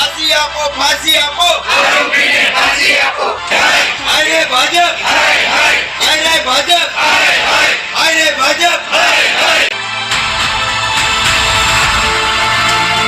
ફાંસી આપો ફાંસી આપો. આરોપીને ફાંસી આપો. હાય રે ભાજપ. હાય રે ભાજપ. હાય રે ભાજપ.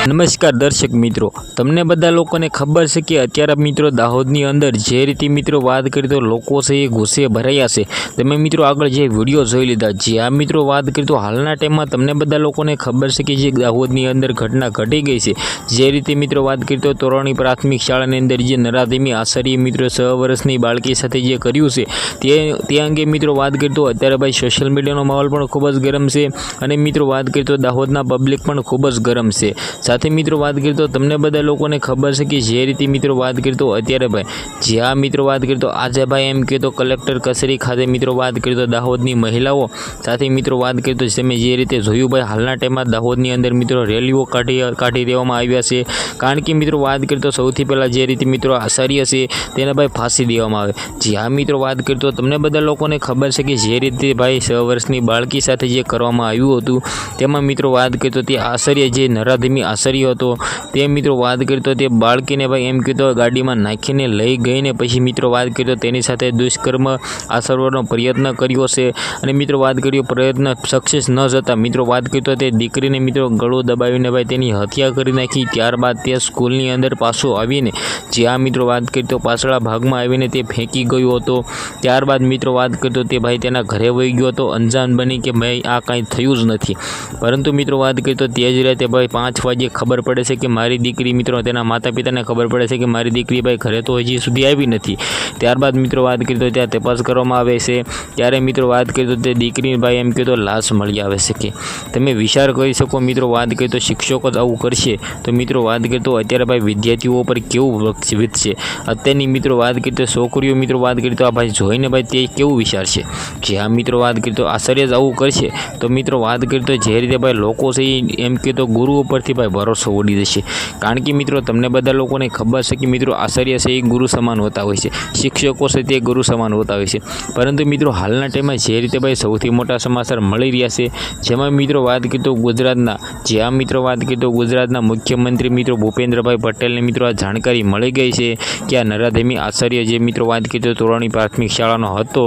નમસ્કાર દર્શક મિત્રો. તમને બધા લોકોને ખબર છે કે અત્યારે મિત્રો દાહોદની અંદર જે રીતે મિત્રો વાત કરી તો લોકો છે એ ગુસ્સે ભરાયા છે. તમે મિત્રો આગળ જે વીડિયો જોઈ લીધા, જે આ મિત્રો વાત કરી તો હાલના ટાઈમમાં તમને બધા લોકોને ખબર છે કે જે દાહોદની અંદર ઘટના ઘટી ગઈ છે. જે રીતે મિત્રો વાત કરી તો તોરણી પ્રાથમિક શાળાની અંદર જે નરાધીમી આચાર્ય મિત્રો છ વર્ષની બાળકી સાથે જે કર્યું છે, તે તે અંગે મિત્રો વાત કરી તો અત્યારે ભાઈ સોશિયલ મીડિયાનો માહોલ પણ ખૂબ જ ગરમ છે અને મિત્રો વાત કરી તો દાહોદના પબ્લિક પણ ખૂબ જ ગરમ છે. સાથે મિત્રો વાત કરીએ તો તમને બધા લોકોને ખબર છે કે જે રીતે મિત્રો વાત કરીએ તો અત્યારે ભાઈ, જ્યાં મિત્રો વાત કરીએ તો આજે ભાઈ એમ કહે તો કલેક્ટર કચેરી ખાતે મિત્રો વાત કરીએ તો દાહોદની મહિલાઓ, સાથે મિત્રો વાત કરીએ તો તમે જે રીતે જોયું ભાઈ, હાલના ટાઈમમાં દાહોદની અંદર મિત્રો રેલીઓ કાઢી કાઢી દેવામાં આવ્યા છે. કારણ કે મિત્રો વાત કરીએ તો સૌથી પહેલાં જે રીતે મિત્રો આચાર્ય છે, તેને ભાઈ ફાંસી દેવામાં આવે. જ્યાં મિત્રો વાત કરીએ તો તમને બધા લોકોને ખબર છે કે જે રીતે ભાઈ છ વર્ષની બાળકી સાથે જે કરવામાં આવ્યું હતું, તેમાં મિત્રો વાત કરીએ તો તે આચાર્ય જે નરાધીમી આચાર્ય હતો. તે મિત્રો વાત કરતો તો બાળકીને ભાઈ એમ કીધો ગાડીમાં નાખીને લઈ ગઈને પછી મિત્રો વાત કરતો તેની સાથે દુષ્કર્મ આચરવાનો પ્રયત્ન કર્યો છે. અને મિત્રો વાત કર્યો, પ્રયત્ન સક્સેસ ન જતા. મિત્રો વાત કરતો તો દીકરીને મિત્રો ગળો દબાવીને ભાઈ તેની હત્યા કરી નાખી. ત્યારબાદ તે સ્કૂલની અંદર પાછો આવીને જ્યાં મિત્રો વાત કરતો તો પાછળના ભાગમાં આવીને તે ફેંકી ગયો હતો. ત્યારબાદ મિત્રો વાત કરતો તે ભાઈ તેના ઘરે વહી ગયો હતો. અંજાન બની કે ભાઈ આ કાંઈ થયું જ નથી. પરંતુ મિત્રો વાત કરતો તે જ રીતે ભાઈ પાંચ વાગે ખબર પડે છે કે મારી દીકરી મિત્રો તેના માતા પિતાને ખબર પડે છે કે મારી દીકરી ભાઈ ઘરે તો હજી સુધી આવી નથી. ત્યારબાદ મિત્રો વાત કરીએ તો ત્યાં તપાસ કરવામાં આવે છે. ત્યારે મિત્રો વાત કરીએ તો તે દીકરી ભાઈ એમ કહે તો લાશ મળી આવે છે કે. તમે વિચાર કરી શકો મિત્રો વાત કરી તો શિક્ષકો જ આવું કરશે. તો મિત્રો વાત કરી તો અત્યારે ભાઈ વિદ્યાર્થીઓ પર કેવું વીતશે અત્યારની મિત્રો વાત કરી તો છોકરીઓ મિત્રો વાત કરી તો આ ભાઈ જોઈને ભાઈ તે કેવું વિચારશે? જે આ મિત્રો વાત કરી તો આશ્ચર્ય જ આવું કરશે. તો મિત્રો વાત કરી તો જે રીતે ભાઈ લોકો છે એમ કે તો ગુરુ ઉપરથી ભાઈ ભરોસો ઉડી જશે. કારણ કે મિત્રો, તમને બધા લોકોને ખબર છે કે મિત્રો, આચાર્ય છે એ ગુરુ સમાન હોતા હોય છે. શિક્ષકો છે તે ગુરુ સમાન હોતા હોય છે. પરંતુ મિત્રો, હાલના ટાઈમમાં જે રીતે ભાઈ સૌથી મોટા સમાચાર મળી રહ્યા છે, જેમાં મિત્રો વાત કરીએ તો ગુજરાતના જે આ મિત્રો વાત કરીએ તો ગુજરાતના મુખ્યમંત્રી મિત્રો ભૂપેન્દ્રભાઈ પટેલને મિત્રો આ જાણકારી મળી ગઈ છે કે આ નરાધેમી આચાર્ય જે મિત્રો વાત કરીએ તો તોરણી પ્રાથમિક શાળાનો હતો,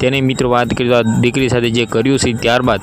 તેને મિત્રો વાત કરીએ તો આ દીકરી સાથે જે કર્યું છે ત્યારબાદ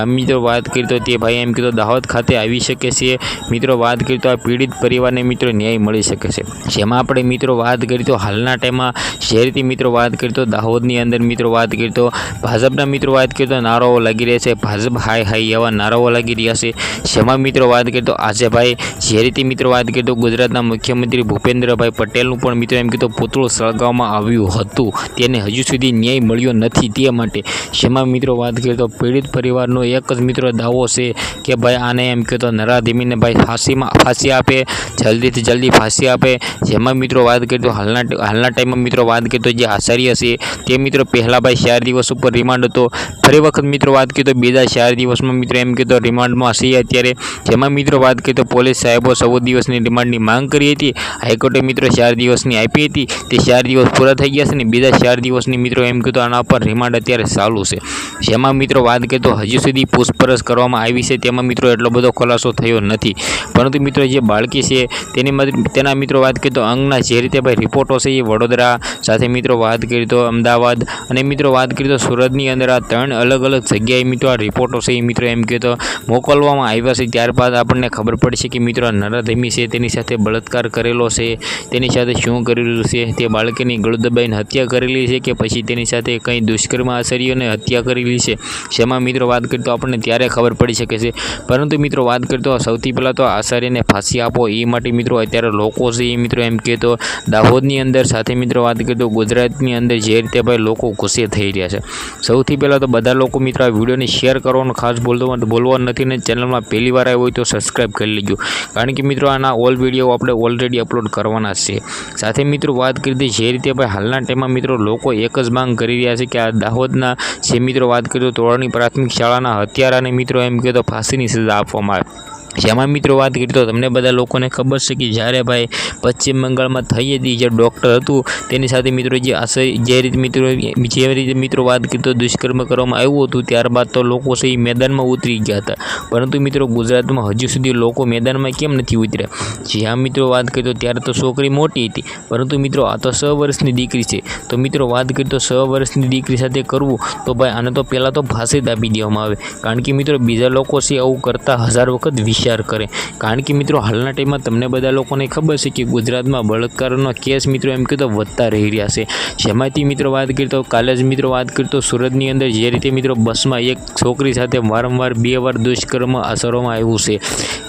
આ મિત્રો વાત કરીએ તો તે ભાઈ એમ કીધું, દાહોદ ખાતે આવી શકે છે. મિત્રો વાત કરીએ તો આ પીડિત પરિવારને મિત્રો ન્યાય મળી શકે છે. જેમાં આપણે મિત્રો વાત કરીએ તો હાલના ટાઈમમાં જે મિત્રો વાત કરીએ તો દાહોદની અંદર મિત્રો વાત કરી તો ભાજપના મિત્રો વાત કરીએ તો નારાઓ લાગી રહ્યા છે. ભાજપ હાય હાય એવા નારાઓ લાગી રહ્યા છે. જેમાં મિત્રો વાત કરીએ તો આજે ભાઈ જે રીતે મિત્રો વાત કરી તો ગુજરાતના મુખ્યમંત્રી ભૂપેન્દ્રભાઈ પટેલનું પણ મિત્રો એમ કીધું, પુતળું સળગાવવામાં આવ્યું હતું. તેને હજુ સુધી ન્યાય મળ્યો નથી. તે માટે જેમાં મિત્રો વાત કરીએ તો પીડિત પરિવારનો એક જ મિત્રો દાવો છે કે ભાઈ આને એમ કહેતો નરાધીમીને ભાઈ ફાંસીમાં ફાંસી આપે, જલ્દીથી જલ્દી ફાંસી આપે. જેમાં મિત્રો વાત કરીએ તો હાલના હાલના ટાઈમમાં મિત્રો વાત કરીએ તો જે આચાર્ય છે, તે મિત્રો પહેલાં ભાઈ ચાર દિવસ ઉપર રિમાન્ડ હતો. ફરી વખત મિત્રો વાત કરીએ તો બીજા ચાર દિવસમાં મિત્રો એમ કહેતો રિમાન્ડમાં છે અત્યારે. જેમાં મિત્રો વાત કરીએ તો પોલીસ સાહેબો સૌ દિવસની રિમાન્ડની માંગ કરી હતી. હાઈકોર્ટે મિત્રો ચાર દિવસની આપી હતી. તે ચાર દિવસ પૂરા થઈ ગયા છે ને બીજા ચાર દિવસની મિત્રો એમ કહેતો આના પર રિમાન્ડ અત્યારે ચાલુ છે. જેમાં મિત્રો વાત કરીએ તો હજુ સુધી પૂછપરછ કરવામાં આવી છે. તેમાં મિત્રો એટલો બધો ખુલાસો થયો નથી. પરંતુ મિત્રો જે બાળકી છે, તેની તેના મિત્રો વાત કરીએ તો અંગના જે રીતે ભાઈ રિપોર્ટો છે એ વડોદરા સાથે મિત્રો વાત કરી તો અમદાવાદ અને મિત્રો વાત કરી તો સુરતની અંદર આ ત્રણ અલગ અલગ જગ્યાએ મિત્રો આ રિપોર્ટો છે એ મિત્રો એમ કહે તો મોકલવામાં આવ્યા છે. ત્યારબાદ આપણને ખબર પડશે કે મિત્રો આ નરાધમી છે, તેની સાથે બળાત્કાર કરેલો છે. તેની સાથે શું કરેલું છે? તે બાળકીની ગળદબાઈને હત્યા કરેલી છે કે પછી તેની સાથે કંઈ દુષ્કર્મ આચર્યોને હત્યા કરેલી છે? જેમાં મિત્રો વાત કરીએ તો આપણને ત્યારે ખબર પડી શકે છે. પરંતુ મિત્રો વાત કરતો સૌથી પહેલાં તો આચાર્યને ફાંસી આપો, એ માટે મિત્રો અત્યારે લોકો છે એ મિત્રો એમ કહેતો દાહોદની અંદર સાથે મિત્રો વાત કરતો ગુજરાતની અંદર જે રીતે ભાઈ લોકો ગુસ્સે થઈ રહ્યા છે. સૌથી પહેલાં તો બધા લોકો મિત્રો આ વિડીયોને શેર કરવાનું ખાસ બોલતો બોલવા નથી ને ચેનલમાં પહેલી વાર આવ્યો હોય તો સબસ્ક્રાઈબ કરી લેજો. કારણ કે મિત્રો આના ઓલ વીડિયો આપણે ઓલરેડી અપલોડ કરવાના છે. સાથે મિત્રો વાત કરી હતી જે રીતે ભાઈ હાલના ટાઈમમાં મિત્રો લોકો એક જ માંગ કરી રહ્યા છે કે આ દાહોદના જે મિત્રો વાત કરીએ તો તોરણી પ્રાથમિક શાળાના હત્યારાને મિત્રો એમ કહે તો ફાંસીની સજા આપવામાં આવે. જેમાં મિત્રો વાત કરી તો તમને બધા લોકોને ખબર છે કે જ્યારે ભાઈ પશ્ચિમ બંગાળમાં થઈ હતી જે ડૉક્ટર હતું, તેની સાથે મિત્રો જે આશય, જે રીતે મિત્રો, જે રીતે મિત્રો વાત કરી તો દુષ્કર્મ કરવામાં આવ્યું હતું, ત્યારબાદ તો લોકો છે એ મેદાનમાં ઉતરી ગયા હતા. પરંતુ મિત્રો ગુજરાતમાં હજુ સુધી લોકો મેદાનમાં કેમ નથી ઉતર્યા? જ્યાં મિત્રો વાત કરી તો ત્યારે તો છોકરી મોટી હતી, પરંતુ મિત્રો આ તો છ વર્ષની દીકરી છે. તો મિત્રો વાત કરી તો છ વર્ષની દીકરી સાથે કરવું, તો ભાઈ આને તો પહેલાં તો ફાંસી જ આપી દેવામાં આવે. કારણ કે મિત્રો બીજા લોકો છે આવું કરતાં હજાર વખત વિચાર કરે. કારણ કે મિત્રો, હાલના ટાઈમમાં તમને બધા લોકોને ખબર છે કે ગુજરાતમાં બળાત્કારનો કેસ મિત્રો એમ કહેતો વધતા રહી રહ્યા છે. જેમાંથી મિત્રો વાત કરતો કાલે જ મિત્રો વાત કરતો સુરતની અંદર જે રીતે મિત્રો બસમાં એક છોકરી સાથે વારંવાર બે વાર દુષ્કર્મ અસરોમાં આવ્યું છે.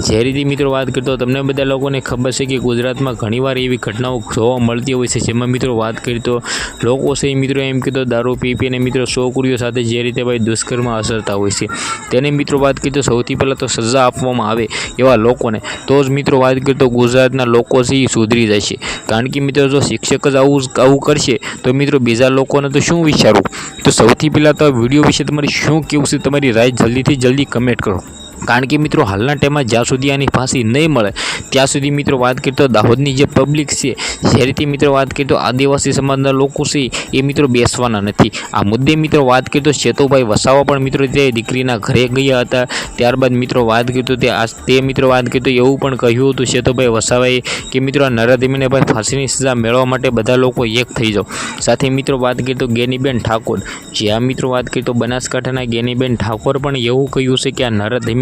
જે રીતે મિત્રો વાત કરતો તમને બધા લોકોને ખબર છે કે ગુજરાતમાં ઘણીવાર એવી ઘટનાઓ જોવા મળતી હોય છે. જેમાં મિત્રો વાત કરતો લોકો છે મિત્રો એમ કીધો દારૂ પી પીને મિત્રો છોકરીઓ સાથે જે રીતે ભાઈ દુષ્કર્મ અસરતા હોય છે. તેને મિત્રો વાત કરતો સૌથી પહેલાં તો સજા આપવામાં આવે એવા લોકોને. તો જ મિત્રો વાત કરીએ તો ગુજરાતના લોકો છે એ સુધરી જશે કારણ કે મિત્રો જો શિક્ષક જ આવું આવું કરશે, તો મિત્રો બીજા લોકોને તો શું વિચારવું તો સૌથી પહેલાં તો વીડિયો વિશે તમારે શું કહેવું છે? તમારી રાય જલ્દીથી જલ્દી કમેન્ટ કરો. કારણ કે મિત્રો હાલના ટાઈમમાં જ્યાં સુધી આની ફાંસી નહીં મળે, ત્યાં સુધી મિત્રો વાત કરીએ તો દાહોદની જે પબ્લિક છે જે રીતે મિત્રો વાત કરીએ આદિવાસી સમાજના લોકો છે, એ મિત્રો બેસવાના નથી. આ મુદ્દે મિત્રો વાત કરીએ તો વસાવા પણ મિત્રો તે દીકરીના ઘરે ગયા હતા, ત્યારબાદ મિત્રો વાત કરીએ તો તે આ તે મિત્રો વાત કરીએ તો એવું પણ કહ્યું હતું ચેતુભાઈ વસાવાએ કે મિત્રો આ નરાધીમીને ભાઈ ફાંસીની સજા મેળવવા માટે બધા લોકો એક થઈ જાઓ. સાથે મિત્રો વાત કરીએ તો ગેનીબેન ઠાકોર. જ્યાં મિત્રો વાત કરીએ તો બનાસકાંઠાના ગેનીબેન ઠાકોર પણ એવું કહ્યું છે કે આ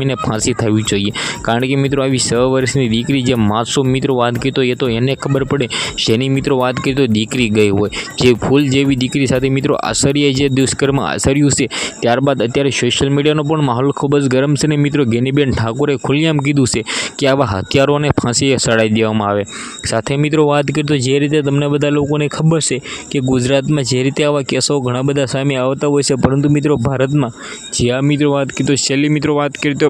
નરાધમીને ફાંસી થવી જોઈએ. કારણ કે મિત્રો, આવી છ વર્ષની દીકરી જે માસૂમ મિત્રો વાત કરતો એ તો એને ખબર પડે જેની મિત્રો વાત કરીએ તો દીકરી ગઈ હોય. જે ફૂલ જેવી દીકરી સાથે મિત્રો આશ્ચર્ય જે દુષ્કર્મ આચર્યું છે, ત્યારબાદ અત્યારે સોશિયલ મીડિયાનો પણ માહોલ ખૂબ જ ગરમ છે ને મિત્રો, ગેનીબેન ઠાકોરે ખુલ્લેઆમ કીધું છે કે આવા હથિયારોને ફાંસીએ સડાઈ દેવામાં આવે. સાથે મિત્રો વાત કરી, તો જે રીતે તમને બધા લોકોને ખબર છે કે ગુજરાતમાં જે રીતે આવા કેસો ઘણા બધા સામે આવતા હોય છે, પરંતુ મિત્રો ભારતમાં જ્યાં મિત્રો વાત કરી, તો છેલ્લી મિત્રો વાત કરીએ તો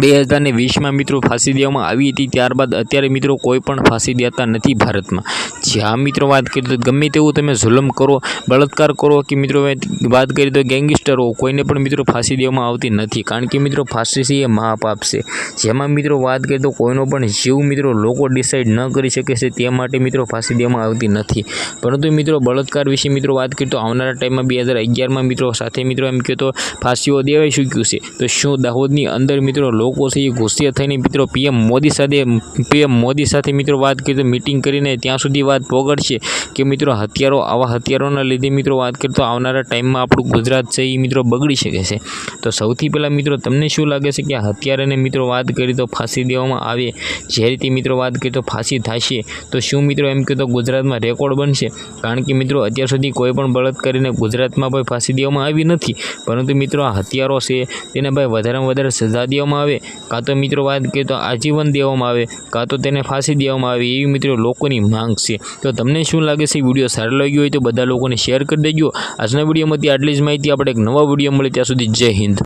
બે હજારને વીસમાં મિત્રો ફાંસી દેવામાં આવી હતી. ત્યારબાદ અત્યારે મિત્રો કોઈ પણ ફાંસી દેતા નથી ભારતમાં. જ્યાં મિત્રો વાત કરી તો ગમે તેવું તમે જુલમ કરો, બળાત્કાર કરો કે મિત્રો વાત કરી તો ગેંગસ્ટર, કોઈને પણ મિત્રો ફાંસી દેવામાં આવતી નથી. કારણ કે મિત્રો ફાંસી એ મહાપાપ છે. જેમાં મિત્રો વાત કરી તો કોઈનો પણ જીવ મિત્રો લોકો ડિસાઇડ ન કરી શકે છે તે માટે મિત્રો ફાંસી દેવામાં આવતી નથી. પરંતુ મિત્રો બળાત્કાર વિશે મિત્રો વાત કરી તો આવનારા ટાઈમમાં બે હજાર અગિયારમાં મિત્રો સાથે મિત્રો એમ કહેતો ફાંસીઓ દેવાઈ ચૂક્યું છે. તો શું દાહોદની અંદર મિત્રો લોકો છે એ ગુસ્સે થઈને મિત્રો પીએમ મોદી સાથે, પીએમ મોદી સાથે મિત્રો વાત કરી, તો મિટિંગ કરીને ત્યાં સુધી વાત પોગડશે કે મિત્રો હથિયારો, આવા હથિયારોના લીધે મિત્રો વાત કરીએ તો આવનારા ટાઈમમાં આપણું ગુજરાત છે એ મિત્રો બગડી શકે છે. તો સૌથી પહેલાં મિત્રો તમને શું લાગે છે કે હથિયારને મિત્રો વાત કરી, તો ફાંસી દેવામાં આવે? જે રીતે મિત્રો વાત કરીએ તો ફાંસી થશે. તો શું મિત્રો એમ કે, તો ગુજરાતમાં રેકોર્ડ બનશે? કારણ કે મિત્રો અત્યાર સુધી કોઈ પણ બળદ કરીને ગુજરાતમાં ભાઈ ફાંસી દેવામાં આવી નથી. પરંતુ મિત્રો આ હથિયારો છે, તેને ભાઈ વધારેમાં વધારે સજા દેવામાં આવે. કાં તો મિત્રો વાત કરીએ તો આજીવન દેવામાં આવે, કાં તો તેને ફાંસી દેવામાં આવે, એવી મિત્રો લોકોની માંગ છે. તો તમને શું લાગે છે? વીડિયો સારો લાગ્યો હોય તો બધા લોકોને શેર કરી દેજો. આજના વિડીયોમાંથી આટલી જ માહિતી. આપણે એક નવા વીડિયો મળે ત્યાં સુધી જય હિન્દ.